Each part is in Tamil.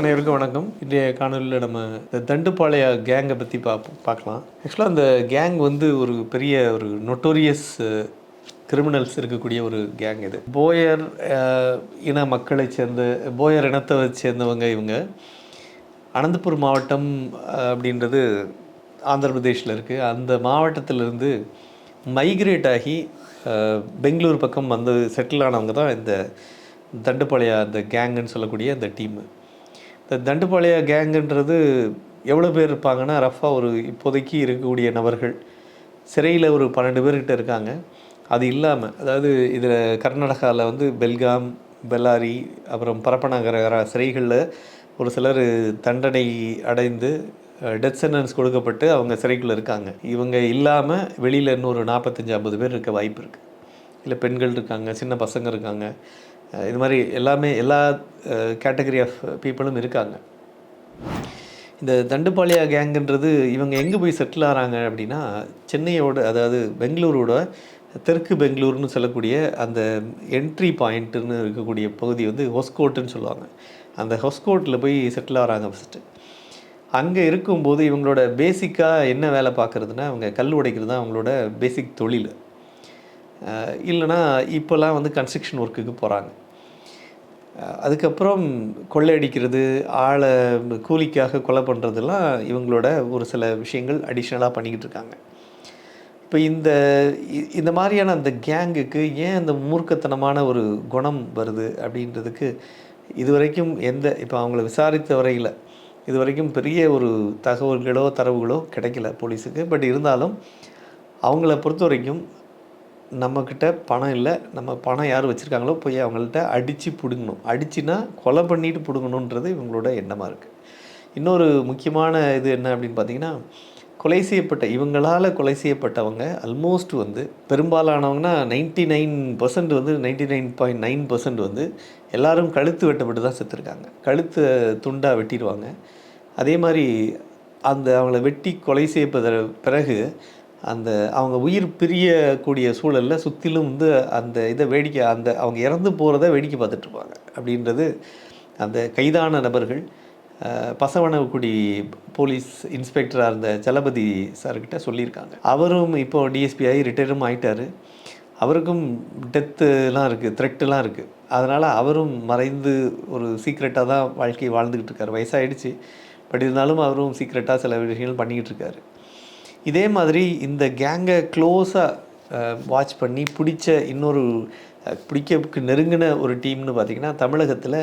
அனைவருக்கும் வணக்கம். இன்றைய காணொலியில் நம்ம இந்த தண்டுப்பாளைய கேங்கை பற்றி பார்ப்போம் பார்க்கலாம். ஆக்சுவலாக அந்த கேங் வந்து ஒரு பெரிய ஒரு நொட்டோரியஸ் கிரிமினல்ஸ் இருக்கக்கூடிய ஒரு கேங் இது. போயர் இன மக்களை சேர்ந்த போயர் இனத்தை சேர்ந்தவங்க இவங்க. அனந்தபுர் மாவட்டம் அப்படின்றது ஆந்திர பிரதேஷில் இருக்குது அந்த மாவட்டத்திலிருந்து மைக்ரேட் ஆகி பெங்களூர் பக்கம் வந்து செட்டில் ஆனவங்க தான் இந்த தண்டுப்பாளைய அந்த கேங்குன்னு சொல்லக்கூடிய அந்த டீமு இந்த தண்டுப்பாளைய கேங்குன்றது எவ்வளோ பேர் இருப்பாங்கன்னா ரஃபாக ஒரு இப்போதைக்கு இருக்கக்கூடிய நபர்கள். சிறையில் ஒரு பன்னெண்டு பேர்கிட்ட இருக்காங்க. அது இல்லாமல் அதாவது இதில் கர்நாடகாவில் வந்து பெல்காம் பெல்லாரி அப்புறம் பரப்பநகர சிறைகளில் ஒரு சிலர் தண்டனை அடைந்து டெத் சென்டென்ஸ் கொடுக்கப்பட்டு அவங்க சிறைக்குள்ளே இருக்காங்க. இவங்க இல்லாமல் வெளியில் இன்னொரு நாற்பத்தஞ்சு ஐம்பது பேர் இருக்க வாய்ப்பு இருக்குது இல்லை பெண்கள் இருக்காங்க சின்ன பசங்க இருக்காங்க. இது மாதிரி எல்லாமே எல்லா கேட்டகரி ஆஃப் பீப்புளும் இருக்காங்க. இந்த தண்டுப்பாளையா கேங்குன்றது இவங்க எங்கே போய் செட்டில் ஆகிறாங்க அப்படின்னா சென்னையோட அதாவது பெங்களூரோட தெற்கு பெங்களூர்னு சொல்லக்கூடிய அந்த என்ட்ரி பாயிண்ட்டுன்னு இருக்கக்கூடிய பகுதி வந்து ஹொஸ்கோட்டுன்னு சொல்லுவாங்க. அந்த ஹொஸ்கோட்டில் போய் செட்டில் ஆகிறாங்க ஃபஸ்ட்டு அங்கே இருக்கும்போது இவங்களோட பேசிக்காக என்ன வேலை பார்க்குறதுனா அவங்க கல் உடைக்கிறது தான் அவங்களோட பேசிக் தொழில். இல்லைன்னா இப்போல்லாம் வந்து கன்ஸ்ட்ரக்ஷன் ஒர்க்குக்கு போகிறாங்க அதுக்கப்புறம் கொள்ளையடிக்கிறது ஆளை கூலிக்காக கொலை பண்ணுறதெல்லாம் இவங்களோட ஒரு சில விஷயங்கள் அடிஷ்னலாக பண்ணிக்கிட்டு இருக்காங்க. இப்போ இந்த இந்த மாதிரியான அந்த கேங்குக்கு ஏன் இந்த மூர்க்கத்தனமான ஒரு குணம் வருது அப்படின்றதுக்கு இதுவரைக்கும் எந்த இப்போ அவங்கள விசாரித்த வரையில் இது வரைக்கும் பெரிய ஒரு தகவல்களோ தரவுகளோ கிடைக்கல போலீஸுக்கு. பட் இருந்தாலும் அவங்கள பொறுத்த வரைக்கும் நம்மக்கிட்ட பணம் இல்லை நம்ம பணம் யார் வச்சுருக்காங்களோ போய் அவங்கள்ட்ட அடித்து பிடுங்கணும். அடிச்சுனா கொலை பண்ணிட்டு பிடுங்கணுன்றது இவங்களோட எண்ணமாக இருக்குது இன்னொரு முக்கியமான இது என்ன அப்படின்னு பார்த்தீங்கன்னா கொலை செய்யப்பட்ட இவங்களால் கொலை செய்யப்பட்டவங்க அல்மோஸ்ட் வந்து பெரும்பாலானவங்கன்னா நைன்டி நைன் பர்சன்ட் வந்து ninety nine point nine percent வந்து எல்லோரும் கழுத்து வெட்டப்பட்டு தான் செத்துருக்காங்க. கழுத்தை துண்டாக வெட்டிடுவாங்க. அதே மாதிரி அந்த அவங்கள வெட்டி கொலை செய்யப்பத பிறகு அந்த அவங்க உயிர் பிரியக்கூடிய சூழலில் சுற்றிலும் வந்து அந்த இதை வேடிக்கை அந்த அவங்க இறந்து போகிறத வேடிக்கை பார்த்துட்ருப்பாங்க அப்படின்றது அந்த கைதான நபர்கள் பசவனக்குடி போலீஸ் இன்ஸ்பெக்டராக இருந்த சலபதி சார்கிட்ட சொல்லியிருக்காங்க. அவரும் இப்போ டிஎஸ்பி ஆகி ரிட்டையரும் ஆகிட்டார் அவருக்கும் டெத்துலாம் இருக்குது த்ரெட்டுலாம் இருக்குது அதனால் அவரும் மறைந்து ஒரு சீக்ரெட்டாக தான் வாழ்க்கையை வாழ்ந்துக்கிட்டு இருக்காரு. வயசாயிடுச்சு. பட் இருந்தாலும் அவரும் சீக்ரெட்டாக சில விஷயங்கள் பண்ணிக்கிட்டு இருக்காரு. இதே மாதிரி இந்த கேங்கை க்ளோஸாக வாட்ச் பண்ணி பிடிச்ச இன்னொரு அஹ், பிடிக்கக்கு நெருங்கின ஒரு டீம்னு பார்த்திங்கன்னா தமிழகத்தில்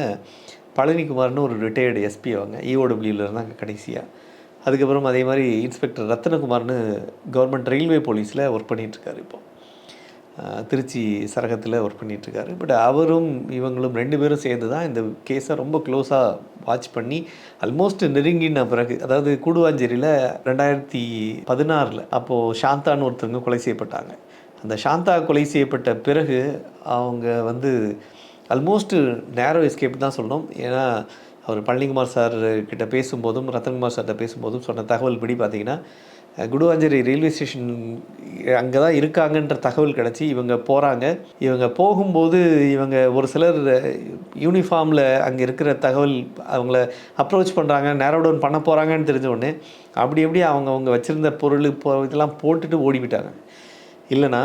பழனிக்குமார்னு ஒரு ரிட்டையர்டு எஸ்பி அவங்க. இஓடபிள்யூவில் இருந்தாங்க கடைசியாக அதுக்கப்புறம் அதே மாதிரி இன்ஸ்பெக்டர் ரத்னகுமார்னு கவர்மெண்ட் ரயில்வே போலீஸில் ஒர்க் பண்ணிகிட்ருக்காரு இப்போ. திருச்சி சரகத்தில் ஒர்க் பண்ணிகிட்ருக்காரு பட் அவரும் இவங்களும் ரெண்டு பேரும் சேர்ந்து தான் இந்த கேஸை ரொம்ப க்ளோஸாக வாட்ச் பண்ணி ஆல்மோஸ்ட் நெருங்கின பிறகு அதாவது கூடுவாஞ்சேரியில் ரெண்டாயிரத்தி பதினாறில் அப்போது சாந்தான்னு ஒருத்தவங்க கொலை செய்யப்பட்டாங்க. அந்த சாந்தா கொலை செய்யப்பட்ட பிறகு அவங்க வந்து அல்மோஸ்ட்டு நேரோ எஸ்கேப் தான் சொல்லணும். ஏன்னா அவர் பழனிக்குமார் சார் கிட்ட பேசும்போதும் ரத்தன்குமார் சார்கிட்ட பேசும்போதும் சொன்ன தகவல் படி பார்த்தீங்கன்னா குடுவாஞ்சேரி ரயில்வே ஸ்டேஷன் அங்கே தான் இருக்காங்கன்ற தகவல் கிடச்சி இவங்க போகிறாங்க இவங்க போகும்போது இவங்க ஒரு சிலர் யூனிஃபார்மில் அங்கே இருக்கிற தகவல் அவங்கள அப்ரோச் பண்ணுறாங்க நேரோ டவுன் பண்ண போகிறாங்கன்னு தெரிஞ்ச உடனே அப்படி எப்படி அவங்க அவங்க வச்சுருந்த பொருள் போ இதெல்லாம் போட்டுட்டு ஓடிவிட்டாங்க இல்லைன்னா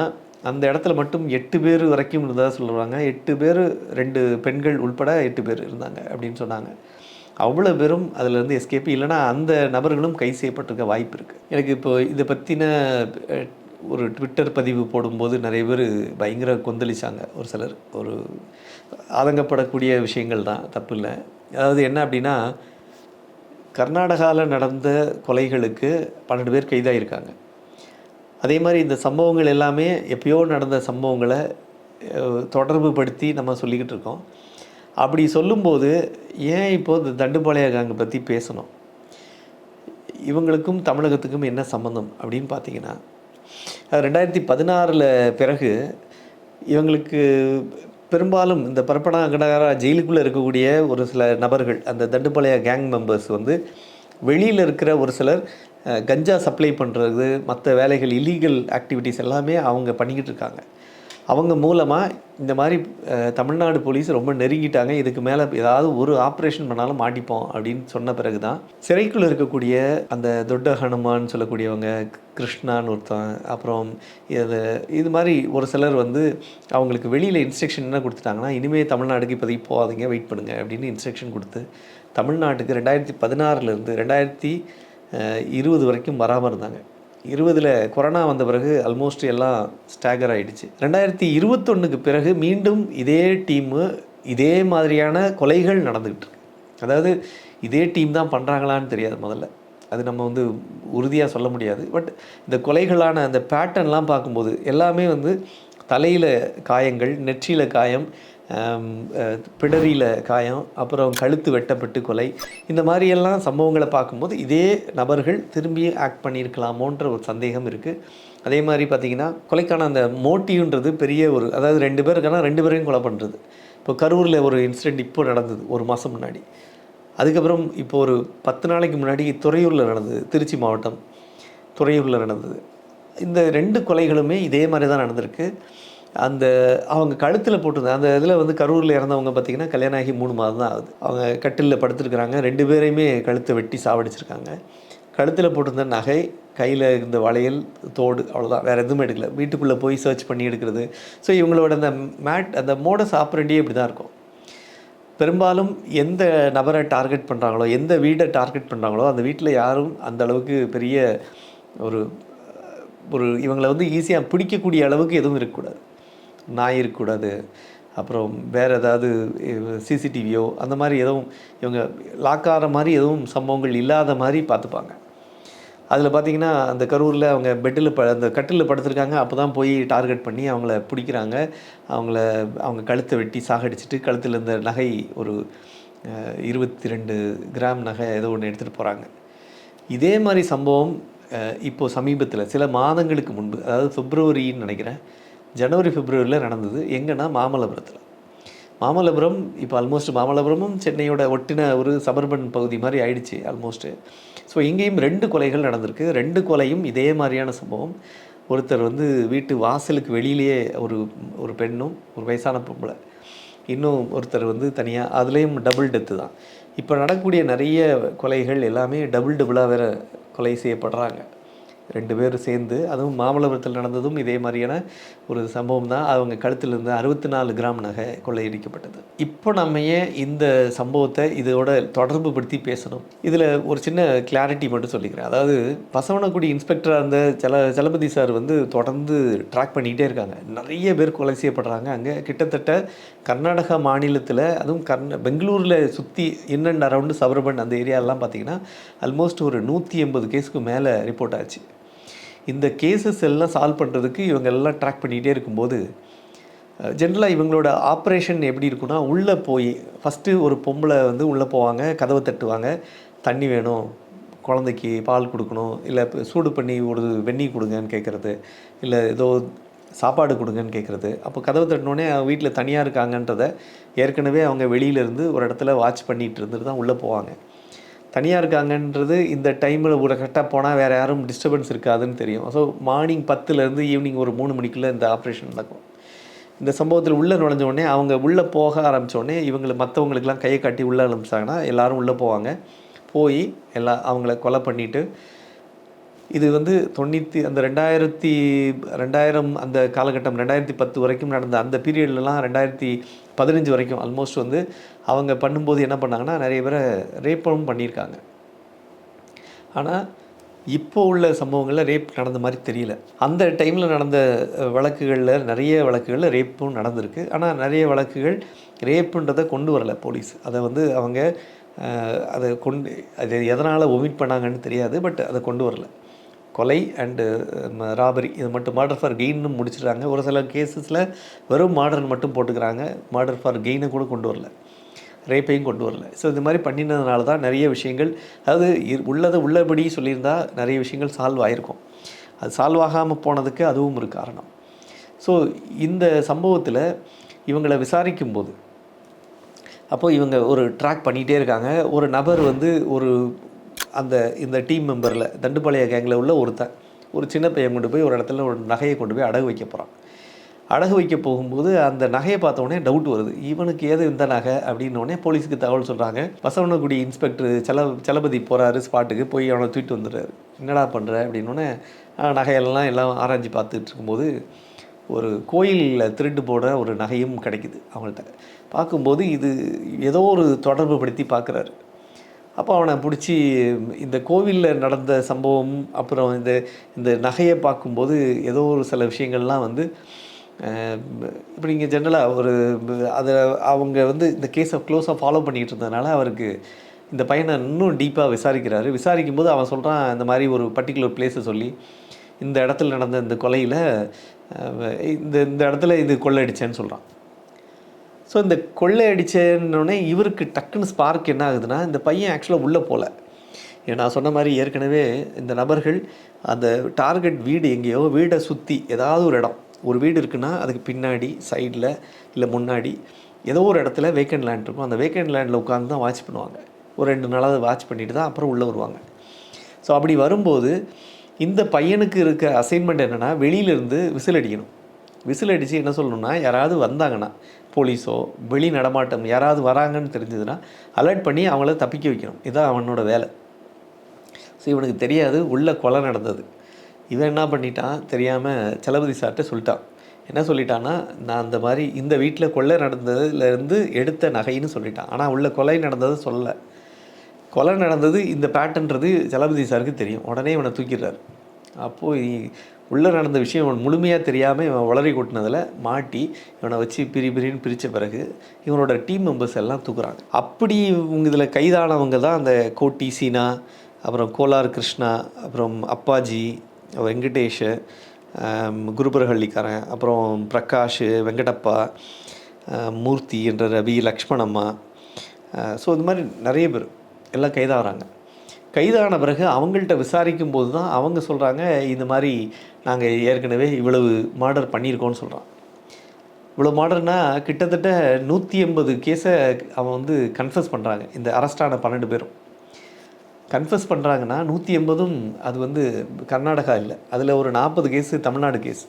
அந்த இடத்துல மட்டும் எட்டு பேர் வரைக்கும் இருந்ததாக சொல்லுவாங்க. எட்டு பேர் ரெண்டு பெண்கள் உள்பட எட்டு பேர் இருந்தாங்க அப்படின்னு சொன்னாங்க. அவ்வளோ பேரும் அதிலேருந்து எஸ்கேப் இல்லைன்னா அந்த நபர்களும் கை செய்யப்பட்டிருக்க வாய்ப்பு இருக்குது எனக்கு இப்போ இதை பற்றின ஒரு ட்விட்டர் பதிவு போடும்போது நிறைய பேர் பயங்கர கொந்தளிச்சாங்க. ஒரு சிலர் ஒரு ஆதங்கப்படக்கூடிய விஷயங்கள் தான் தப்பு இல்லை. அதாவது என்ன அப்படின்னா கர்நாடகாவில் நடந்த கொலைகளுக்கு பன்னெண்டு பேர் கைதாகிருக்காங்க அதே மாதிரி இந்த சம்பவங்கள் எல்லாமே எப்பயோ நடந்த சம்பவங்களை தொடர்பு படுத்தி நம்ம சொல்லிக்கிட்டு இருக்கோம். அப்படி சொல்லும்போது ஏன் இப்போ இந்த தண்டுபாளைய கேங்கை பற்றி பேசணும்? இவங்களுக்கும் தமிழகத்துக்கும் என்ன சம்மந்தம் அப்படின்னு பார்த்தீங்கன்னா ரெண்டாயிரத்தி பதினாறில் பிறகு இவங்களுக்கு பெரும்பாலும் இந்த பரப்பனாகடகரா ஜெயிலுக்குள்ளே இருக்கக்கூடிய ஒரு சில நபர்கள் அந்த தண்டுப்பாளைய கேங் மெம்பர்ஸ் வந்து வெளியில் இருக்கிற ஒரு சிலர் கஞ்சா சப்ளை பண்ணுறது மற்ற வேலைகள் இல்லீகல் ஆக்டிவிட்டீஸ் எல்லாமே அவங்க பண்ணிக்கிட்டு இருக்காங்க. அவங்க மூலமாக இந்த மாதிரி தமிழ்நாடு போலீஸ் ரொம்ப நெருங்கிட்டாங்க. இதுக்கு மேலே ஏதாவது ஒரு ஆப்ரேஷன் பண்ணாலும் மாட்டிப்போம் அப்படின்னு சொன்ன பிறகு தான் சிறைக்குள்ளே இருக்கக்கூடிய அந்த தொட்ட ஹனுமான் சொல்லக்கூடியவங்க கிருஷ்ணான்னு ஒருத்தன் அப்புறம் இது இது மாதிரி ஒரு சிலர் வந்து அவங்களுக்கு வெளியில் இன்ஸ்ட்ரக்ஷன் என்ன கொடுத்துட்டாங்கன்னா இனிமேல் தமிழ்நாடுக்கு இப்போதைக்கு போகாதீங்க வெயிட் பண்ணுங்க அப்படின்னு இன்ஸ்ட்ரக்ஷன் கொடுத்து தமிழ்நாட்டுக்கு ரெண்டாயிரத்தி பதினாறுலேருந்து ரெண்டாயிரத்தி இருபது வரைக்கும் வராமல் இருந்தாங்க. இருபதில் கொரோனா வந்த பிறகு ஆல்மோஸ்ட் எல்லாம் ஸ்டாகர் ஆகிடுச்சு ரெண்டாயிரத்தி இருபத்தொன்னுக்கு பிறகு மீண்டும் இதே டீமு இதே மாதிரியான கொலைகள் நடந்துக்கிட்டு இருக்கு. அதாவது இதே டீம் தான் பண்ணுறாங்களான்னு தெரியாது முதல்ல. அது நம்ம வந்து உறுதியாக சொல்ல முடியாது. பட் இந்த கொலைகளான அந்த பேட்டர்ன்லாம் பார்க்கும்போது எல்லாமே வந்து தலையில் காயங்கள் நெற்றியில் காயம் பிடரியில் காயம் அப்புறம் கழுத்து வெட்டப்பட்டு கொலை இந்த மாதிரியெல்லாம் சம்பவங்களை பார்க்கும்போது இதே நபர்கள் திரும்பி ஆக்ட் பண்ணியிருக்கலாமோன்ற ஒரு சந்தேகம் இருக்குது அதே மாதிரி பார்த்திங்கன்னா கொலைக்கான அந்த மோட்டிவ்ன்றது பெரிய ஒரு அதாவது ரெண்டு பேர் இருக்கானா ரெண்டு பேரையும் கொலை பண்ணுறது இப்போ கரூரில் ஒரு இன்சிடெண்ட் இப்போ நடந்தது ஒரு மாதம் முன்னாடி. அதுக்கப்புறம் இப்போ ஒரு பத்து நாளைக்கு முன்னாடி துறையூரில் நடந்தது திருச்சி மாவட்டம் துறையூரில் நடந்தது. இந்த ரெண்டு கொலைகளுமே இதே மாதிரி தான் நடந்திருக்கு. அந்த அவங்க கழுத்தில் போட்டிருந்த அந்த இதில் வந்து கரூரில் இறந்தவங்க பார்த்திங்கன்னா கல்யாணம் ஆகி மூணு மாதம் தான் ஆகுது. அவங்க கட்டிலில் படுத்துருக்குறாங்க. ரெண்டு பேரையுமே கழுத்தை வெட்டி சாவடிச்சிருக்காங்க. கழுத்தில் போட்டிருந்த நகை கையில் இருந்த வளையல் தோடு அவ்வளோதான் வேறு எதுவுமே எடுக்கல. வீட்டுக்குள்ளே போய் சர்ச் பண்ணி எடுக்கிறது. ஸோ இவங்களோட அந்த மேட் அந்த மோடஸ் ஆப்ரண்டியே இப்படி தான் இருக்கும். பெரும்பாலும் எந்த நபரை டார்கெட் பண்ணுறாங்களோ எந்த வீடை டார்கெட் பண்ணுறாங்களோ அந்த வீட்டில் யாரும் அந்த அளவுக்கு பெரிய ஒரு ஒரு இவங்களை வந்து ஈஸியாக பிடிக்கக்கூடிய அளவுக்கு எதுவும் இருக்கக்கூடாது. நாய் இருக்கக்கூடாது அப்புறம் வேறு ஏதாவது சிசிடிவியோ அந்த மாதிரி எதுவும் இவங்க லாக் ஆகிற மாதிரி எதுவும் சம்பவங்கள் இல்லாத மாதிரி பார்த்துப்பாங்க. அதில் பார்த்திங்கன்னா அந்த கரூரில் அவங்க பெட்டில் ப அந்த கட்டிலில் படுத்திருக்காங்க. அப்போ தான் போய் டார்கெட் பண்ணி அவங்கள பிடிக்கிறாங்க. அவங்கள அவங்க கழுத்தை வெட்டி சாகடிச்சிட்டு கழுத்தில் இருந்த நகை ஒரு இருபத்தி ரெண்டு கிராம் நகை ஏதோ ஒன்று எடுத்துகிட்டு போகிறாங்க இதே மாதிரி சம்பவம் இப்போது சமீபத்தில் சில மாதங்களுக்கு முன்பு அதாவது பிப்ரவரின்னு நினைக்கிறேன் ஜனவரி பிப்ரவரியில் நடந்தது எங்கன்னா மாமல்லபுரத்தில். மாமல்லபுரம் இப்போ ஆல்மோஸ்ட் மாமல்லபுரமும் சென்னையோட ஒட்டின ஒரு சபர்பன் பகுதி மாதிரி ஆயிடுச்சு ஆல்மோஸ்ட்டு ஸோ இங்கேயும் ரெண்டு கொலைகள் நடந்திருக்கு. ரெண்டு கொலையும் இதே மாதிரியான சம்பவம். ஒருத்தர் வந்து வீட்டு வாசலுக்கு வெளியிலேயே ஒரு ஒரு பெண்ணும் ஒரு வயசான பொம்பளை. இன்னும் ஒருத்தர் வந்து தனியாக அதுலேயும் டபுள் டெத்து தான். இப்போ நடக்கக்கூடிய நிறைய கொலைகள் எல்லாமே டபுள் டபுளாக வேறு கொலை செய்யப்படுறாங்க. ரெண்டு பேரும் சேர்ந்து அதுவும் மாமல்லபுரத்தில் நடந்ததும் இதே மாதிரியான ஒரு சம்பவம் தான் அவங்க கழுத்தில் இருந்த அறுபத்தி நாலு கிராம் நகை கொள்ளையடிக்கப்பட்டது. இப்போ நம்ம ஏன் இந்த சம்பவத்தை இதோட தொடர்பு படுத்தி பேசணும்? இதில் ஒரு சின்ன கிளாரிட்டி மட்டும் சொல்லிக்கிறேன். அதாவது பசவனக்குடி இன்ஸ்பெக்டராக இருந்த சல சலபதி சார் வந்து தொடர்ந்து ட்ராக் பண்ணிக்கிட்டே இருக்காங்க. நிறைய பேர் கொலை செய்யப்படுறாங்க. அங்கே கிட்டத்தட்ட கர்நாடகா மாநிலத்தில் அதுவும் கர்ந பெங்களூரில் சுற்றி இன் அரவுண்டு சபர்பன் அந்த ஏரியாலாம் பார்த்தீங்கன்னா ஆல்மோஸ்ட் ஒரு நூற்றி எண்பது கேஸுக்கு மேலே ரிப்போர்ட் ஆச்சு. இந்த கேசஸ் எல்லாம் சால்வ் பண்ணுறதுக்கு இவங்க எல்லாம் ட்ராக் பண்ணிகிட்டே இருக்கும்போது ஜென்ரலாக இவங்களோட ஆப்ரேஷன் எப்படி இருக்குன்னா உள்ளே போய் ஃபஸ்ட்டு ஒரு பொம்பளை வந்து உள்ளே போவாங்க கதவை தட்டுவாங்க. தண்ணி வேணும் குழந்தைக்கு பால் கொடுக்கணும் இல்லை சூடு பண்ணி ஒரு வெந்நீர் கொடுங்கன்னு கேட்குறது இல்லை ஏதோ சாப்பாடு கொடுங்கன்னு கேட்குறது. அப்போ கதவை தட்டினோடனே வீட்டில் தனியாக இருக்காங்கன்றத ஏற்கனவே அவங்க வெளியிலேருந்து ஒரு இடத்துல வாட்ச் பண்ணிகிட்டு இருந்துட்டு தான் உள்ளே போவாங்க. தனியாக இருக்காங்கன்றது இந்த டைமில் ஒரு கரெக்டாக போனால் வேறு யாரும் டிஸ்டர்பன்ஸ் இருக்காதுன்னு தெரியும். ஸோ மார்னிங் பத்துலேருந்து ஈவினிங் ஒரு மூணு மணிக்குள்ளே இந்த ஆப்ரேஷன் நடக்கும். இந்த சம்பவத்தில் உள்ளே நுழைஞ்ச உடனே அவங்க உள்ளே போக ஆரம்பித்தோடனே இவங்களை மற்றவங்களுக்கெல்லாம் கையை காட்டி உள்ளே ஆரம்பிச்சாங்கன்னா எல்லோரும் உள்ளே போவாங்க. போய் எல்லா அவங்கள கொலை பண்ணிவிட்டு இது வந்து தொண்ணூற்றி அந்த ரெண்டாயிரத்தி ரெண்டாயிரம் அந்த காலகட்டம் ரெண்டாயிரத்தி பத்து வரைக்கும் நடந்த அந்த பீரியட்லலாம் ரெண்டாயிரத்தி பதினஞ்சு வரைக்கும் ஆல்மோஸ்ட் வந்து அவங்க பண்ணும்போது என்ன பண்ணாங்கன்னா நிறைய பேரை ரேப்பும் பண்ணியிருக்காங்க. ஆனால் இப்போ உள்ள சம்பவங்களில் ரேப் நடந்த மாதிரி தெரியல. அந்த டைமில் நடந்த வழக்குகளில் நிறைய வழக்குகளில் ரேப்பும் நடந்திருக்கு. ஆனால் நிறைய வழக்குகள் ரேப்புன்றதை கொண்டு வரல போலீஸ். அதை வந்து அவங்க அதை கொண்டு அது எதனால் ஒமிட் பண்ணாங்கன்னு தெரியாது பட் அதை கொண்டு வரல. கொலை அண்டு ராபரி uh, இது மட்டும் மர்டர் ஃபார் கெயின்னு முடிச்சிடுறாங்க. ஒரு சில கேஸஸில் வெறும் மாடர்ன் மட்டும் போட்டுக்கிறாங்க. மர்டர் ஃபார் கெயினை கூட கொண்டு வரல. ரேப்பையும் கொண்டு வரல. ஸோ இந்த மாதிரி பண்ணினதுனால தான் நிறைய விஷயங்கள் அதாவது உள்ளதை உள்ளபடி சொல்லியிருந்தால் நிறைய விஷயங்கள் சால்வ் ஆகிருக்கும் அது சால்வ் ஆகாமல் போனதுக்கு அதுவும் ஒரு காரணம். ஸோ இந்த சம்பவத்தில் இவங்களை விசாரிக்கும்போது அப்போது இவங்க ஒரு ட்ராக் பண்ணிகிட்டே இருக்காங்க. ஒரு நபர் வந்து ஒரு அந்த இந்த டீம் மெம்பரில் தண்டுப்பாளைய கேங்கில் உள்ள ஒருத்தன் ஒரு சின்ன பையன் கொண்டு போய் ஒரு இடத்துல ஒரு நகையை கொண்டு போய் அடகு வைக்க போகிறான் அடகு வைக்க போகும்போது அந்த நகையை பார்த்தோடனே டவுட் வருது. இவனுக்கு ஏது இந்த நகை? அப்படின்ன உடனே போலீஸுக்கு தகவல் சொல்கிறாங்க பசவனகுடி இன்ஸ்பெக்டர் செல சலபதி போகிறாரு ஸ்பாட்டுக்கு போய் அவனை தூக்கிட்டு வந்துடுறாரு. என்னடா பண்ணுற அப்படின்னோடனே நகையெல்லாம் எல்லாம் ஆராய்ச்சி பார்த்துட்டு இருக்கும்போது ஒரு கோயிலில் திருட்டு போட ஒரு நகையும் கிடைக்குது அவங்கள்ட்ட. பார்க்கும்போது இது ஏதோ ஒரு தொடர்பு படுத்தி பார்க்குறாரு. அப்போ அவனை பிடிச்சி இந்த கோவிலில் நடந்த சம்பவம் அப்புறம் இந்த இந்த நகையை பார்க்கும்போது ஏதோ ஒரு சில விஷயங்கள்லாம் வந்து இப்போ நீங்கள் ஜென்ரலாக ஒரு அதை அவங்க வந்து இந்த கேஸை க்ளோஸாக ஃபாலோ பண்ணிகிட்டு இருந்ததுனால அவருக்கு இந்த பையனை இன்னும் டீப்பாக விசாரிக்கிறாரு. விசாரிக்கும் போது அவன் சொல்கிறான் இந்த மாதிரி ஒரு பர்டிகுலர் பிளேஸை சொல்லி இந்த இடத்துல நடந்த இந்த கொலையில் இந்த இந்த இடத்துல இது கொள்ளடிச்சேன்னு சொல்கிறான் ஸோ இந்த கொள்ளை கொள்ளையடிச்சேன்னொடனே இவருக்கு டக்குன்னு ஸ்பார்க் என்ன ஆகுதுன்னா இந்த பையன் ஆக்சுவலாக உள்ளே போகல ஏன்னா நான் சொன்ன மாதிரி ஏற்கனவே இந்த நபர்கள் அந்த டார்கெட் வீடு எங்கேயோ வீடை சுற்றி ஏதாவது ஒரு இடம் ஒரு வீடு இருக்குன்னா அதுக்கு பின்னாடி சைடில் இல்லை முன்னாடி ஏதோ ஒரு இடத்துல வேக்கண்ட் லேண்ட் இருக்கும். அந்த வேக்கண்ட் லேண்டில் உட்காந்து தான் வாட்ச் பண்ணுவாங்க. ஒரு ரெண்டு நாளாவது வாட்ச் பண்ணிட்டு தான் அப்புறம் உள்ளே வருவாங்க. ஸோ அப்படி வரும்போது இந்த பையனுக்கு இருக்க அசைன்மெண்ட் என்னென்னா வெளியிலேருந்து விசில் அடிக்கணும். விசில் அடித்து என்ன சொல்லணும்னா யாராவது வந்தாங்கன்னா போலீஸோ வெளி நடமாட்டம் யாராவது வராங்கன்னு தெரிஞ்சதுன்னா அலர்ட் பண்ணி அவங்கள தப்பிக்க வைக்கணும். இதுதான் அவனோட வேலை. ஸோ இவனுக்கு தெரியாது உள்ளே கொலை நடந்தது. இவன் என்ன பண்ணிட்டான் தெரியாமல் சலபதி சார்கிட்ட சொல்லிட்டான். என்ன சொல்லிட்டான்னா நான் அந்த மாதிரி இந்த வீட்டில் கொள்ளை நடந்ததுலேருந்து எடுத்த நகைன்னு சொல்லிட்டான். ஆனால் உள்ள கொலை நடந்தது சொல்லலை. கொலை நடந்தது இந்த பேட்டன்றது சலபதி சாருக்கு தெரியும். உடனே இவனை தூக்கிடுறாரு. அப்போது உள்ளே நடந்த விஷயம் இவன் முழுமையாக தெரியாமல் இவன் வளரி கொட்டினதில் மாட்டி இவனை வச்சு பிரி பிரின்னு பிரித்த பிறகு இவனோட டீம் மெம்பர்ஸ் எல்லாம் தூக்குறாங்க. அப்படி இவங்க இதில் கைதானவங்க தான் அந்த கோட்டி சீனா அப்புறம் கோலார் கிருஷ்ணா அப்புறம் அப்பாஜி வெங்கடேஷ் குருபரஹள்ளிக்காரன் அப்புறம் பிரகாஷ் வெங்கடப்பா மூர்த்தி என்ற ரவி லக்ஷ்மணம்மா ஸோ இந்த மாதிரி நிறைய பேர் எல்லாம் கைதாகிறாங்க. கைதான பிறகு அவங்கள்ட்ட விசாரிக்கும் போது தான் அவங்க சொல்கிறாங்க இந்த மாதிரி நாங்கள் ஏற்கனவே இவ்வளவு மாடர் பண்ணியிருக்கோன்னு சொல்கிறான் இவ்வளோ மாடர்னா கிட்டத்தட்ட நூற்றி எண்பது கேஸை அவன் வந்து கன்ஃபஸ் பண்ணுறாங்க இந்த அரெஸ்டான பன்னெண்டு பேரும். கன்ஃபஸ் பண்ணுறாங்கன்னா நூற்றி எண்பதும் அது வந்து கர்நாடகா இல்லை. அதில் ஒரு நாற்பது கேஸு தமிழ்நாடு கேஸ்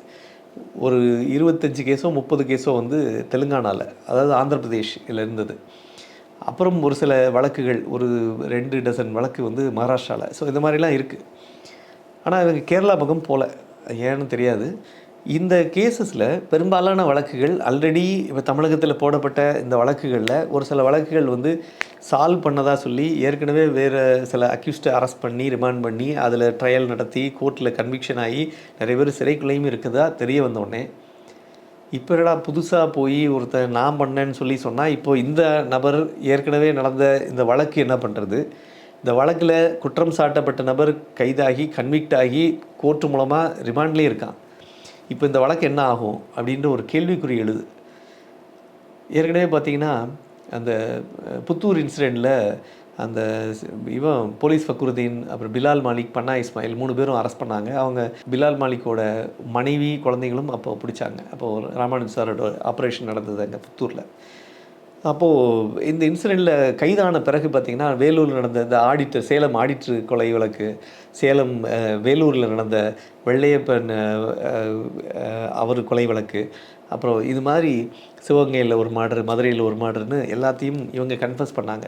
ஒரு இருபத்தஞ்சி கேஸோ முப்பது கேஸோ வந்து தெலுங்கானாவில் அதாவது ஆந்திர பிரதேஷில் இருந்தது. அப்புறம் ஒரு சில வழக்குகள் ஒரு ரெண்டு டசன் வழக்கு வந்து மகாராஷ்டிராவில் ஸோ இந்த மாதிரிலாம் இருக்குது ஆனால் இவங்க கேரளா பக்கம் போகல ஏன்னு தெரியாது. இந்த கேசஸில் பெரும்பாலான வழக்குகள் ஆல்ரெடி இப்போ தமிழகத்தில் போடப்பட்ட இந்த வழக்குகளில் ஒரு சில வழக்குகள் வந்து சால்வ் பண்ணதாக சொல்லி ஏற்கனவே வேறு சில அக்யூஸ்டை அரெஸ்ட் பண்ணி ரிமாண்ட் பண்ணி அதில் ட்ரையல் நடத்தி கோர்ட்டில் கன்விக்ஷன் ஆகி நிறைய பேர் சிறைக்குள்ளேயும் இருக்குதா தெரிய வந்தோடனே இப்போ என்னடா புதுசாக போய் ஒருத்தர் நான் பண்ணேன்னு சொல்லி சொன்னால் இப்போது இந்த நபர் ஏற்கனவே நடந்த இந்த வழக்கு என்ன பண்ணுறது இந்த வழக்கில் குற்றம் சாட்டப்பட்ட நபர் கைதாகி கன்விக்ட் ஆகி கோர்ட்டு மூலமாக ரிமாண்ட்லேயே இருக்கான். இப்போ இந்த வழக்கு என்ன ஆகும் அப்படின்ற ஒரு கேள்விக்குறி எழுது. ஏற்கனவே பார்த்தீங்கன்னா அந்த புத்தூர் இன்சிடெண்ட்டில் அந்த இவன் போலீஸ் ஃபக்குருதீன் அப்புறம் பிலால் மாலிக் பன்னா இஸ்மாயில் மூணு பேரும் அரெஸ்ட் பண்ணாங்க. அவங்க பிலால் மாலிக்கோட மனைவி குழந்தைங்களும் அப்போ பிடிச்சாங்க. அப்போது ராமானுஜ் சாரோட ஆப்ரேஷன் நடந்தது அங்கே புத்தூரில். அப்போது இந்த இன்சிடெண்ட்டில் கைதான பிறகு பார்த்திங்கன்னா வேலூரில் நடந்த இந்த ஆடிட்டர் சேலம் ஆடிட்டர் கொலை வழக்கு சேலம் வேலூரில் நடந்த வெள்ளையப்பன் அவர் கொலை வழக்கு அப்புறம் இது மாதிரி சிவகங்கையில் ஒரு மாடர் மதுரையில் ஒரு மாடர்னு எல்லாத்தையும் இவங்க கன்ஃபஸ் பண்ணாங்க.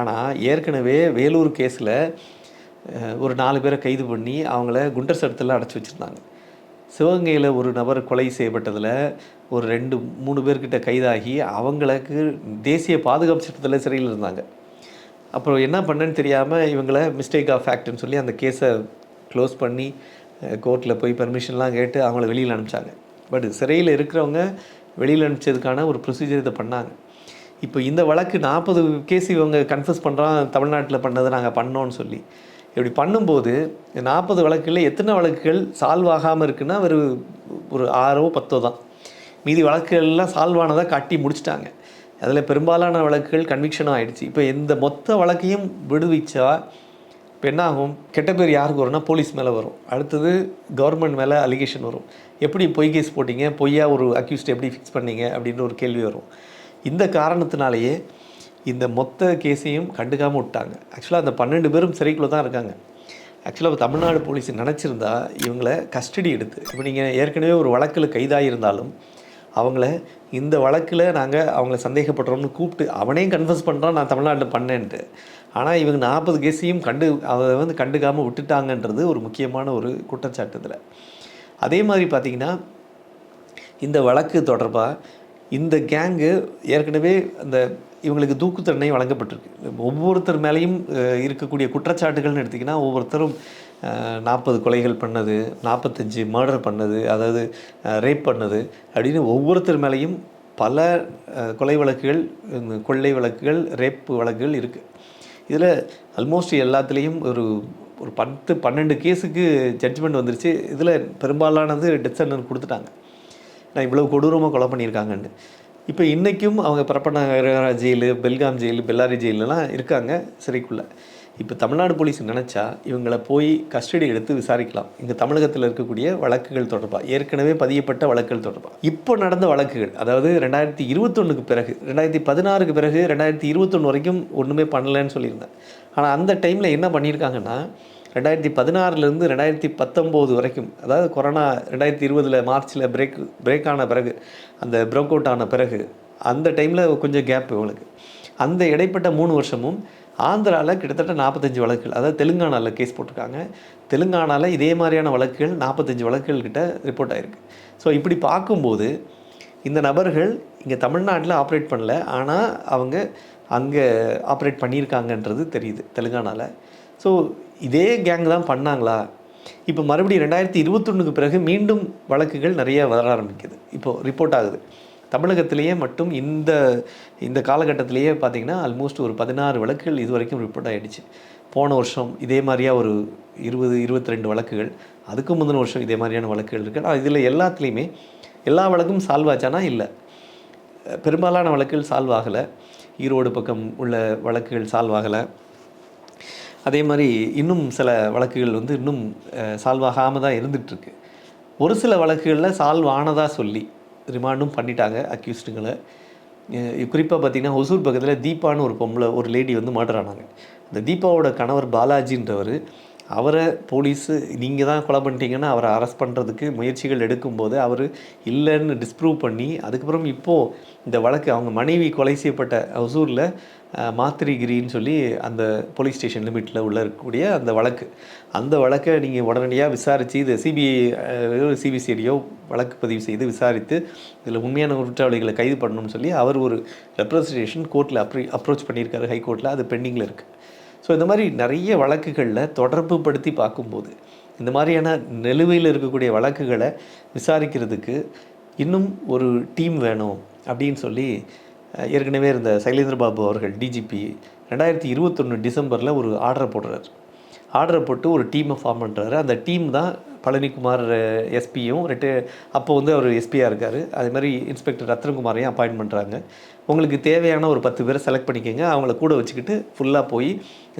ஆனால் ஏற்கனவே வேலூர் கேஸில் ஒரு நாலு பேரை கைது பண்ணி அவங்கள குண்டர் சட்டத்தில் அடைச்சி வச்சுருந்தாங்க. சிவகங்கையில் ஒரு நபர் கொலை செய்யப்பட்டதில் ஒரு ரெண்டு மூணு பேர்கிட்ட கைதாகி அவங்களுக்கு தேசிய பாதுகாப்பு சட்டத்தில் சிறையில் இருந்தாங்க. அப்புறம் என்ன பண்ணேன்னு தெரியாமல் இவங்கள மிஸ்டேக் ஆஃப் ஃபேக்ட்னு சொல்லி அந்த கேஸை க்ளோஸ் பண்ணி கோர்ட்டில் போய் பர்மிஷன்லாம் கேட்டு அவங்கள வெளியில் அனுப்பிச்சாங்க. பட் சிறையில் இருக்கிறவங்க வெளியில் அனுப்பிச்சதுக்கான ஒரு ப்ரொசீஜர் இதை பண்ணாங்க. இப்போ இந்த வழக்கு நாற்பது கேஸ் இவங்க கன்ஃபியூஸ் பண்ணுறான் தமிழ்நாட்டில் பண்ணதை நாங்கள் பண்ணோன்னு சொல்லி இப்படி பண்ணும்போது நாற்பது வழக்குகளில் எத்தனை வழக்குகள் சால்வ் ஆகாமல் இருக்குன்னா ஒரு ஒரு ஆறோ பத்தோ தான். மீதி வழக்குகள்லாம் சால்வ் ஆனதாக காட்டி முடிச்சிட்டாங்க. அதில் பெரும்பாலான வழக்குகள் கன்விக்ஷனும் ஆகிடுச்சு இப்போ இந்த மொத்த வழக்கையும் விடுவிச்சா இப்போ என்ன ஆகும்? கெட்ட பேர் யாருக்கு வரும்னா போலீஸ் மேலே வரும். அடுத்தது கவர்மெண்ட் மேலே அலிகேஷன் வரும். எப்படி பொய் கேஸ் போட்டிங்க? பொய்யா ஒரு அக்யூஸ்ட் எப்படி ஃபிக்ஸ் பண்ணீங்க? அப்படின்ற ஒரு கேள்வி வரும். இந்த காரணத்தினாலேயே இந்த மொத்த கேஸையும் கண்டுக்காமல் விட்டாங்க. ஆக்சுவலாக அந்த பன்னெண்டு பேரும் சிறைக்குள்ளே தான் இருக்காங்க. ஆக்சுவலாக தமிழ்நாடு போலீஸ் நினச்சிருந்தா இவங்களை கஸ்டடி எடுத்து இப்போ நீங்கள் ஏற்கனவே ஒரு வழக்கில் கைதாகியிருந்தாலும் அவங்கள இந்த வழக்கில் நாங்கள் அவங்கள சந்தேகப்படுறோம்னு கூப்பிட்டு அவனையும் கன்ஃபர்ஸ் பண்ணுறான் நான் தமிழ்நாட்டில் பண்ணேன்ட்டு. ஆனால் இவங்க நாற்பது கேஸையும் கண்டு அதை வந்து கண்டுக்காமல் விட்டுட்டாங்கன்றது ஒரு முக்கியமான ஒரு குற்றச்சாட்டு இதில் அதே மாதிரி பார்த்திங்கன்னா இந்த வழக்கு தொடர்பாக இந்த கேங்கு ஏற்கனவே அந்த இவங்களுக்கு தூக்கு தண்டனை வழங்கப்பட்டிருக்கு. ஒவ்வொருத்தர் மேலேயும் இருக்கக்கூடிய குற்றச்சாட்டுகள்னு எடுத்திங்கன்னா ஒவ்வொருத்தரும் நாற்பது கொலைகள் பண்ணது நாற்பத்தஞ்சு மர்டர் பண்ணது அதாவது ரேப் பண்ணது அப்படின்னு ஒவ்வொருத்தர் மேலேயும் பல கொலை வழக்குகள் கொள்ளை வழக்குகள் ரேப் வழக்குகள் இருக்குது இதில் ஆல்மோஸ்ட் எல்லாத்துலேயும் ஒரு ஒரு பத்து பன்னெண்டு கேஸுக்கு ஜட்ஜ்மெண்ட் வந்துருச்சு. இதில் பெரும்பாலானது டெத் சென்டர் கொடுத்துட்டாங்க. நான் இவ்வளோ கொடூரமாக கொலை பண்ணியிருக்காங்கன்னு இப்போ இன்றைக்கும் அவங்க பரப்பநகர ஜெயிலு பெல்காம் ஜெயிலு பெல்லாரி ஜெயிலெலாம் இருக்காங்க சிறைக்குள்ளே. இப்போ தமிழ்நாடு போலீஸ் நினச்சா இவங்களை போய் கஸ்டடி எடுத்து விசாரிக்கலாம். இங்கே தமிழகத்தில் இருக்கக்கூடிய வழக்குகள் தொடர்பாக ஏற்கனவே பதியப்பட்ட வழக்குகள் தொடர்பாக இப்போ நடந்த வழக்குகள் அதாவது ரெண்டாயிரத்தி இருபத்தொன்னுக்கு பிறகு ரெண்டாயிரத்தி பதினாறுக்கு பிறகு ரெண்டாயிரத்தி இருபத்தொன்று வரைக்கும் ஒன்றுமே பண்ணலைன்னு சொல்லியிருந்தேன். ஆனால் அந்த டைமில் என்ன பண்ணியிருக்காங்கன்னா ரெண்டாயிரத்தி பதினாறுலேருந்து ரெண்டாயிரத்தி பத்தொம்போது வரைக்கும் அதாவது கொரோனா ரெண்டாயிரத்தி இருபதில் மார்ச்சில் பிரேக் பிரேக் ஆன பிறகு அந்த பிரேக் அவுட் ஆன பிறகு அந்த டைமில் கொஞ்சம் கேப் இவங்களுக்கு. அந்த இடைப்பட்ட மூணு வருஷமும் ஆந்திராவில் கிட்டத்தட்ட நாற்பத்தஞ்சு வழக்குகள் அதாவது தெலுங்கானாவில் கேஸ் போட்டிருக்காங்க. தெலுங்கானாவில் இதே மாதிரியான வழக்குகள் நாற்பத்தஞ்சு வழக்குகள் கிட்ட ரிப்போர்ட் ஆகிருக்கு ஸோ இப்படி பார்க்கும்போது இந்த நபர்கள் இங்கே தமிழ்நாட்டில் ஆப்ரேட் பண்ணல ஆனால் அவங்க அங்கே ஆப்ரேட் பண்ணியிருக்காங்கன்றது தெரியுது தெலுங்கானாவில் ஸோ இதே கேங் தான் பண்ணாங்களா? இப்போ மறுபடியும் ரெண்டாயிரத்தி இருபத்தொன்னுக்கு பிறகு மீண்டும் வழக்குகள் நிறைய வர ஆரம்பிக்குது. இப்போது ரிப்போர்ட் ஆகுது. தமிழகத்திலேயே மட்டும் இந்த இந்த காலகட்டத்திலேயே பார்த்தீங்கன்னா ஆல்மோஸ்ட் ஒரு பதினாறு வழக்குகள் இது வரைக்கும் ரிப்போர்ட் ஆகிடுச்சு போன வருஷம் இதே மாதிரியா ஒரு இருபது இருபத்தி ரெண்டு வழக்குகள். அதுக்கு முந்தின வருஷம் இதே மாதிரியான வழக்குகள் இருக்குது ஆனால் இதில் எல்லாத்துலேயுமே எல்லா வழக்கும் சால்வ் ஆச்சானா? இல்லை. பெரும்பாலான வழக்குகள் சால்வ் ஆகலை. ஈரோடு பக்கம் உள்ள வழக்குகள் சால்வ் ஆகலை. அதே மாதிரி இன்னும் சில வழக்குகள் வந்து இன்னும் சால்வ் ஆகாமல் தான் இருந்துகிட்ருக்கு. ஒரு சில வழக்குகளில் சால்வ் ஆனதாக சொல்லி ரிமாண்டும் பண்ணிட்டாங்க அக்யூஸ்டுங்களை. குறிப்பாக பார்த்தீங்கன்னா ஒசூர் பக்கத்தில் தீபான்னு ஒரு பொம்பளை ஒரு லேடி வந்து மர்டர் ஆனாங்க. இந்த தீபாவோட கணவர் பாலாஜின்றவர் அவரை போலீஸு நீங்கள் தான் கொலை பண்ணிட்டீங்கன்னா அவரை அரெஸ்ட் பண்ணுறதுக்கு முயற்சிகள் எடுக்கும்போது அவர் இல்லைன்னு டிஸ்ப்ரூவ் பண்ணி அதுக்கப்புறம் இப்போது இந்த வழக்கு அவங்க மனைவி கொலை செய்யப்பட்ட ஹசூரில் மாத்திரிகிரின்னு சொல்லி அந்த போலீஸ் ஸ்டேஷன் லிமிட்டில் உள்ள இருக்கக்கூடிய அந்த வழக்கு. அந்த வழக்கை நீங்கள் உடனடியாக விசாரித்து இது சிபிஐ சிபிசிஐடியோ வழக்கு பதிவு செய்து விசாரித்து இதில் உண்மையான குற்றவாளிகளை கைது பண்ணணும்னு சொல்லி அவர் ஒரு ரெப்ரசன்டேஷன் கோர்ட்டில் அப்ரி அப்ரோச் பண்ணியிருக்காரு ஹைகோர்ட்டில் அது பெண்டிங்கில் இருக்குது ஸோ இந்த மாதிரி நிறைய வழக்குகளில் தொடர்பு படுத்தி பார்க்கும்போது இந்த மாதிரியான நிலுவையில் இருக்கக்கூடிய வழக்குகளை விசாரிக்கிறதுக்கு இன்னும் ஒரு டீம் வேணும் அப்படின்னு சொல்லி ஏற்கனவே இருந்த சைலேந்திர பாபு அவர்கள் டிஜிபி ரெண்டாயிரத்தி இருபத்தொன்று டிசம்பரில் ஒரு ஆர்டர் போடுறார். ஆர்டர் போட்டு ஒரு டீமை ஃபார்ம் பண்ணுறாரு அந்த டீம் தான் பழனிக்குமார் எஸ்பியும் ரெட்டு அப்போ வந்து அவர் எஸ்பியாக இருக்கார். அதே மாதிரி இன்ஸ்பெக்டர் ரத்னகுமாரையும் அப்பாயின்ட் பண்ணுறாங்க உங்களுக்கு தேவையான ஒரு பத்து பேரை செலக்ட் பண்ணிக்கோங்க. அவங்கள கூட வச்சுக்கிட்டு ஃபுல்லாக போய்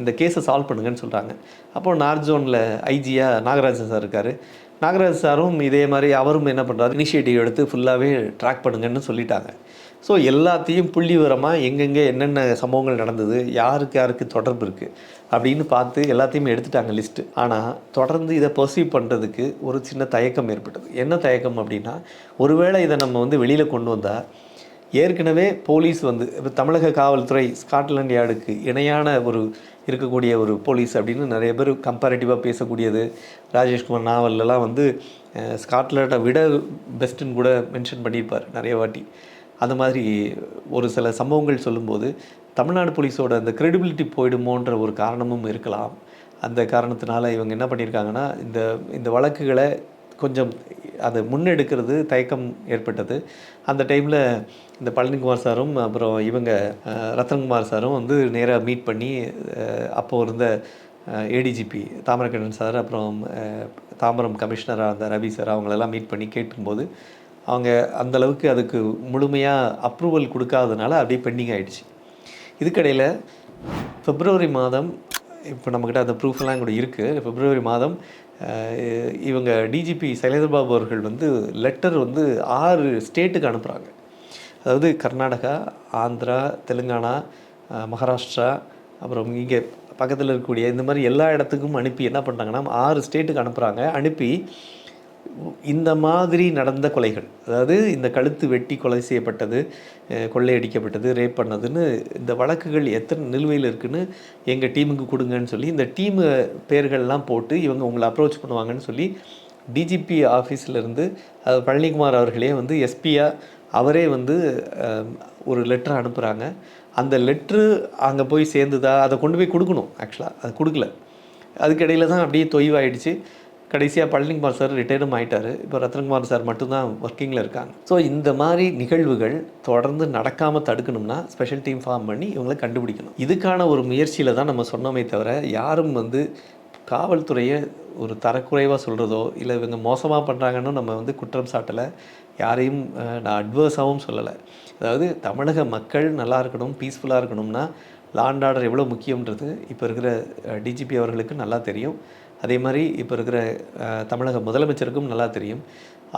இந்த கேஸை சால்வ் பண்ணுங்கன்னு சொல்கிறாங்க அப்போ நார்ஜோனில் ஐஜியாக நாகராஜன் சார் இருக்கார். நாகராஜ் சாரும் இதே மாதிரி அவரும் என்ன பண்ணுறாரு இனிஷியேட்டிவ் எடுத்து ஃபுல்லாகவே ட்ராக் பண்ணுங்கன்னு சொல்லிட்டாங்க. ஸோ எல்லாத்தையும் புள்ளி விவரமாக எங்கெங்கே என்னென்ன சம்பவங்கள் நடந்தது யாருக்கு யாருக்கு தொடர்பு இருக்குது அப்படின்னு பார்த்து எல்லாத்தையுமே எடுத்துட்டாங்க லிஸ்ட்டு ஆனால் தொடர்ந்து இதை பர்சீவ் பண்ணுறதுக்கு ஒரு சின்ன தயக்கம் ஏற்பட்டது. என்ன தயக்கம் அப்படின்னா ஒருவேளை இதை நம்ம வந்து வெளியில் கொண்டு வந்தால் ஏற்கனவே போலீஸ் வந்து இப்போ தமிழக காவல்துறை ஸ்காட்லாண்ட் யார்டுக்கு இணையான ஒரு இருக்கக்கூடிய ஒரு போலீஸ் அப்படின்னு நிறைய பேர் கம்பேரிட்டிவாக பேசக்கூடியது. ராஜேஷ்குமார் நாவல்லலாம் வந்து ஸ்காட்லாண்டை விட பெஸ்ட்டுன்னு கூட மென்ஷன் பண்ணியிருப்பார் நிறைய வாட்டி. அந்த மாதிரி ஒரு சில சம்பவங்கள் சொல்லும்போது தமிழ்நாடு போலீஸோட அந்த க்ரெடிபிலிட்டி போயிடுமோன்ற ஒரு காரணமும் இருக்கலாம். அந்த காரணத்தினால இவங்க என்ன பண்ணியிருக்காங்கன்னா இந்த இந்த வழக்குகளை கொஞ்சம் அதை முன்னெடுக்கிறது தயக்கம் ஏற்பட்டது. அந்த டைமில் இந்த பழனிக்குமார் சாரும் அப்புறம் இவங்க ரத்தன்குமார் சாரும் வந்து நேராக மீட் பண்ணி அப்போது இருந்த ஏடிஜிபி தாமரக்கண்ணன் சார் அப்புறம் தாமரம் தாம்பரம் கமிஷனராக இருந்த ரவி சார் அவங்களெல்லாம் மீட் பண்ணி கேட்கும்போது அவங்க அந்தளவுக்கு அதுக்கு முழுமையாக அப்ரூவல் கொடுக்காதனால அப்படியே பெண்டிங் ஆகிடுச்சு இதுக்கடையில் பிப்ரவரி மாதம் இப்போ நம்மக்கிட்ட அந்த ப்ரூஃப்லாம் கூட இருக்குது பிப்ரவரி மாதம் இவங்க டிஜிபி சைலேந்திரபாபு அவர்கள் வந்து லெட்டர் வந்து ஆறு ஸ்டேட்டுக்கு அனுப்புகிறாங்க அதாவது கர்நாடகா ஆந்திரா தெலுங்கானா மகாராஷ்டிரா அப்புறம் இங்கே பக்கத்தில் இருக்கக்கூடிய இந்த மாதிரி எல்லா இடத்துக்கும் அனுப்பி என்ன பண்ணுறாங்கன்னா ஆறு ஸ்டேட்டுக்கு அனுப்புகிறாங்க அனுப்பி இந்த மாதிரி நடந்த கொலைகள் அதாவது இந்த கழுத்து வெட்டி கொலை செய்யப்பட்டது கொள்ளையடிக்கப்பட்டது ரேப் பண்ணதுன்னு இந்த வழக்குகள் எத்தனை நிலுவையில் இருக்குன்னு எங்கள் டீமுக்கு கொடுங்கன்னு சொல்லி இந்த டீமு பேர்கள்லாம் போட்டு இவங்க உங்களை அப்ரோச் பண்ணுவாங்கன்னு சொல்லி டிஜிபி ஆஃபீஸ்லேருந்து பழனிக்குமார் அவர்களே வந்து எஸ்பியாக அவரே வந்து ஒரு லெட்டர் அனுப்புகிறாங்க அந்த லெட்ரு அங்கே போய் சேர்ந்துதா அதை கொண்டு போய் கொடுக்கணும் ஆக்சுவலாக அது கொடுக்கல. அதுக்கிடையில் தான் அப்படியே தொய்வாயிடுச்சு. கடைசியாக பழனிக்குமார் சார் ரிட்டையரும் ஆகிட்டார் இப்போ ரத்னகுமார் சார் மட்டும்தான் ஒர்க்கிங்கில் இருக்காங்க. ஸோ இந்த மாதிரி நிகழ்வுகள் தொடர்ந்து நடக்காமல் தடுக்கணும்னா ஸ்பெஷல் டீம் ஃபார்ம் பண்ணி இவங்களை கண்டுபிடிக்கணும். இதுக்கான ஒரு முயற்சியில் தான் நம்ம சொன்னோமே தவிர யாரும் வந்து காவல்துறையை ஒரு தரக்குறைவாக சொல்கிறதோ இல்லை இவங்க மோசமாக பண்ணுறாங்கன்னு நம்ம வந்து குற்றம் சாட்டலை. யாரையும் நான் அட்வர்ஸாகவும் சொல்லலை. அதாவது தமிழக மக்கள் நல்லா இருக்கணும் பீஸ்ஃபுல்லாக இருக்கணும்னா லாண்ட் ஆர்டர் எவ்வளோ முக்கியன்றது இப்போ இருக்கிற டிஜிபி அவர்களுக்கு நல்லா தெரியும். அதே மாதிரி இப்போ இருக்கிற தமிழக முதலமைச்சருக்கும் நல்லா தெரியும்.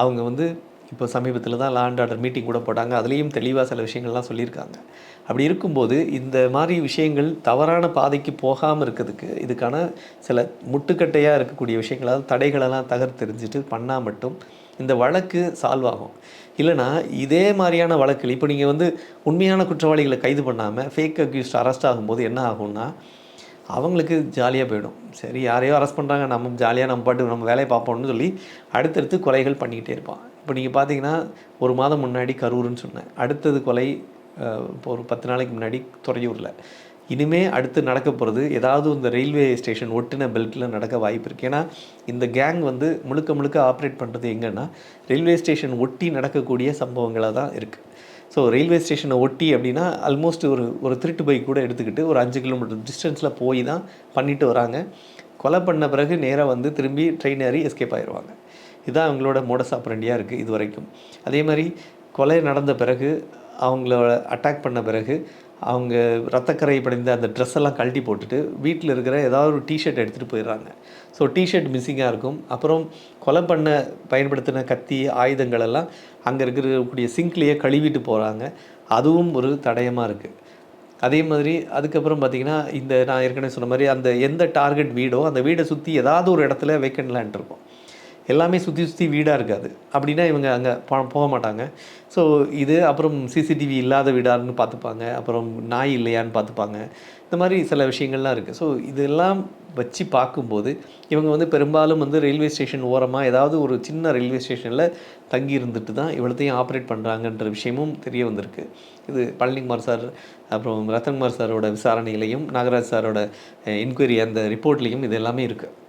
அவங்க வந்து இப்போ சமீபத்தில் தான் லேண்ட் ஆர்டர் மீட்டிங் கூட போட்டாங்க. அதுலேயும் தெளிவாக சில விஷயங்கள்லாம் சொல்லியிருக்காங்க. அப்படி இருக்கும்போது இந்த மாதிரி விஷயங்கள் தவறான பாதைக்கு போகாமல் இருக்கிறதுக்கு இதுக்கான சில முட்டுக்கட்டையாக இருக்கக்கூடிய விஷயங்களால் தடைகளெல்லாம் தகர்த்தெறிஞ்சிட்டு பண்ணால் மட்டும் இந்த வழக்கு சால்வ் ஆகும். இல்லைனா இதே மாதிரியான வழக்குகள் இப்போ நீங்கள் வந்து உண்மையான குற்றவாளிகளை கைது பண்ணாமல் ஃபேக் அக்யூஸ்ட் அரெஸ்ட் ஆகும்போது என்ன ஆகும்னா அவங்களுக்கு ஜாலியாக போயிடும். சரி யாரையோ அரெஸ்ட் பண்ணுறாங்க நம்ம ஜாலியாக நம்ம பாட்டு நம்ம வேலையை பார்ப்போம்னு சொல்லி அடுத்தடுத்து கொலைகள் பண்ணிக்கிட்டே இருப்பான். இப்போ நீங்கள் பார்த்தீங்கன்னா ஒரு மாதம் முன்னாடி கரூர்னு சொன்னேன். அடுத்தது கொலை இப்போ ஒரு பத்து நாளைக்கு முன்னாடி துறையூரில். இனிமே அடுத்து நடக்க போகிறது ஏதாவது இந்த ரயில்வே ஸ்டேஷன் ஒட்டின பெல்ட்டில் நடக்க வாய்ப்பு இருக்குது ஏன்னா இந்த கேங் வந்து முழுக்க முழுக்க ஆப்ரேட் பண்ணுறது எங்கன்னா ரயில்வே ஸ்டேஷன் ஒட்டி நடக்கக்கூடிய சம்பவங்களாக தான் இருக்குது ஸோ ரயில்வே ஸ்டேஷனை ஒட்டி அப்படின்னா ஆல்மோஸ்ட் ஒரு ஒரு திருட்டு பைக் கூட எடுத்துக்கிட்டு ஒரு அஞ்சு கிலோமீட்டர் டிஸ்டன்ஸில் போய் தான் பண்ணிட்டு வராங்க. கொலை பண்ண பிறகு நேராக வந்து திரும்பி ட்ரெயின் ஏறி எஸ்கேப் ஆயிடுவாங்க இதுதான் அவங்களோட மோடஸ் ஆப்ரண்டியாக இருக்குது இது வரைக்கும். அதே மாதிரி கொலை நடந்த பிறகு அவங்கள அட்டாக் பண்ண பிறகு அவங்க ரத்தக்கரை படைந்த அந்த ட்ரெஸ் எல்லாம் கழட்டி போட்டுட்டு வீட்டில் இருக்கிற ஏதாவது ஒரு டிஷர்ட் எடுத்துகிட்டு போயிடுறாங்க. ஸோ டிஷர்ட் மிஸ்ஸிங்காக இருக்கும். அப்புறம் கொலை பண்ண பயன்படுத்தின கத்தி ஆயுதங்கள் எல்லாம் அங்கே இருக்கக்கூடிய சிங்க்லேயே கழுவிட்டு போகிறாங்க அதுவும் ஒரு தடயமாக இருக்குது அதே மாதிரி அதுக்கப்புறம் பார்த்திங்கன்னா இந்த நான் ஏற்கனவே சொன்ன மாதிரி அந்த எந்த டார்கெட் வீடோ அந்த வீடை சுற்றி ஏதாவது ஒரு இடத்துல வேக்கண்ட் லேண்ட் இருக்கும். எல்லாமே சுற்றி சுற்றி வீடாக இருக்காது. அப்படின்னா இவங்க அங்கே போக மாட்டாங்க. ஸோ இது அப்புறம் சிசிடிவி இல்லாத வீடான்னு பார்த்துப்பாங்க அப்புறம் நாய் இல்லையான்னு பார்த்துப்பாங்க இந்த மாதிரி சில விஷயங்கள்லாம் இருக்குது ஸோ இதெல்லாம் வச்சு பார்க்கும்போது இவங்க வந்து பெரும்பாலும் வந்து ரயில்வே ஸ்டேஷன் ஓரமாக ஏதாவது ஒரு சின்ன ரயில்வே ஸ்டேஷனில் தங்கி இருந்துட்டு தான் இவ்வளோத்தையும் ஆப்ரேட் பண்ணுறாங்கன்ற விஷயமும் தெரிய வந்திருக்கு. இது பழனிக்குமார் சார் அப்புறம் ரத்தன்குமார் சாரோட விசாரணையிலையும் நாகராஜ் சாரோட என்கொயரி அந்த ரிப்போர்ட்லேயும் இது எல்லாமே இருக்குது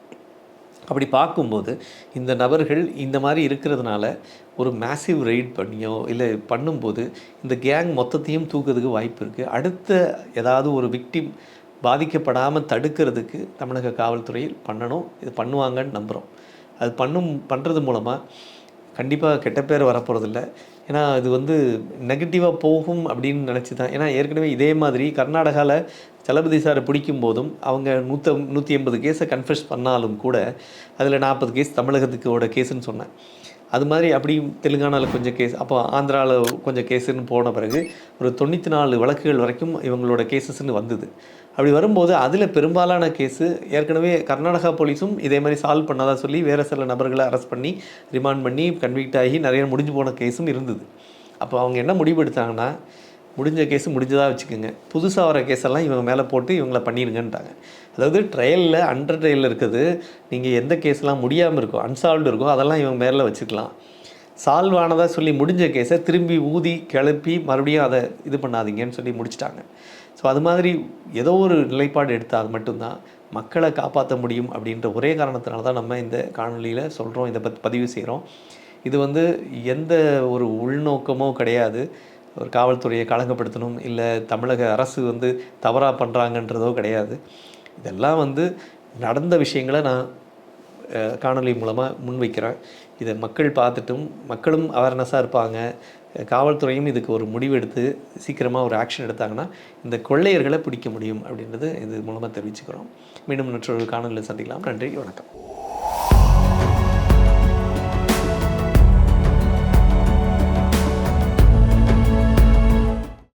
அப்படி பார்க்கும்போது இந்த நபர்கள் இந்த மாதிரி இருக்கிறதுனால ஒரு மேசிவ் ரெய்ட் பண்ணியோ இல்லை பண்ணும்போது இந்த கேங் மொத்தத்தையும் தூக்கிறதுக்கு வாய்ப்பு இருக்குது அடுத்த ஏதாவது ஒரு விக்டிம் பாதிக்கப்படாமல் தடுக்கிறதுக்கு தமிழக காவல்துறையில் பண்ணணும். இது பண்ணுவாங்கன்னு நம்புகிறோம் அது பண்ணும் பண்ணுறது மூலமாக கண்டிப்பாக கெட்ட பேர் வரப்போகிறதில்ல ஏன்னா அது வந்து நெகட்டிவாக போகும் அப்படின்னு நினச்சி தான் ஏன்னா ஏற்கனவே இதே மாதிரி கர்நாடகாவில் தளபதி சாரை பிடிக்கும் போதும் அவங்க நூற்ற நூற்றி எண்பது கேஸை கன்ஃபெஸ் பண்ணாலும் கூட அதில் நாற்பது கேஸ் தமிழகத்துக்கோட கேஸுன்னு சொன்னேன். அது மாதிரி அப்படி தெலுங்கானாவில் கொஞ்சம் கேஸ் அப்போ ஆந்திராவில் கொஞ்சம் கேஸுன்னு போன பிறகு ஒரு தொண்ணூற்றி நாலு வழக்குகள் வரைக்கும் இவங்களோட கேசஸ்ன்னு வந்தது. அப்படி வரும்போது அதில் பெரும்பாலான கேஸு ஏற்கனவே கர்நாடகா போலீஸும் இதே மாதிரி சால்வ் பண்ணாதா சொல்லி வேறு சில நபர்களை அரெஸ்ட் பண்ணி ரிமாண்ட் பண்ணி கன்விக்ட் ஆகி நிறைய முடிஞ்சு போன கேஸும் இருந்தது. அப்போ அவங்க என்ன முடிவு எடுத்தாங்கன்னா முடிஞ்ச கேஸ் முடிஞ்சதாக வச்சுக்கோங்க. புதுசாக வர கேஸெல்லாம் இவங்க மேலே போட்டு இவங்கள பண்ணிடுங்கன்ட்டாங்க அதாவது ட்ரையலில் அண்டர் ட்ரையலில் இருக்குது. நீங்கள் எந்த கேஸ்லாம் முடியாமல் இருக்கோ அன்சால்வ்டு இருக்கோ அதெல்லாம் இவங்க மேலே வச்சுக்கலாம். சால்வ் ஆனதாக சொல்லி முடிஞ்ச கேஸை திரும்பி ஊதி கிளப்பி மறுபடியும் அதை இது பண்ணாதீங்கன்னு சொல்லி முடிச்சிட்டாங்க. ஸோ அது மாதிரி ஏதோ ஒரு நிலைப்பாடு எடுத்தால் மட்டும்தான் மக்களை காப்பாற்ற முடியும் அப்படின்ற ஒரே காரணத்தினால தான் நம்ம இந்த காணொலியில் சொல்கிறோம் இதை பற்றி பதிவு செய்கிறோம் இது வந்து எந்த ஒரு உள்நோக்கமோ கிடையாது. ஒரு காவல்துறையை களங்கப்படுத்தணும் இல்லை தமிழக அரசு வந்து தவறாக பண்ணுறாங்கன்றதோ கிடையாது. இதெல்லாம் வந்து நடந்த விஷயங்களை நான் காணொலி காணொளி மூலமாக முன்வைக்கிறேன். இதை மக்கள் பார்த்துட்டும் மக்களும் அவேர்னஸாக இருப்பாங்க. காவல்துறையும் இதுக்கு ஒரு முடிவெடுத்து சீக்கிரமாக ஒரு ஆக்ஷன் எடுத்தாங்கன்னா இந்த கொள்ளையர்களை பிடிக்க முடியும் அப்படின்றது இது மூலமாக தெரிவிச்சுக்கிறோம். மீண்டும் மற்றொரு காணொலியில் சந்திக்கலாம். நன்றி வணக்கம்.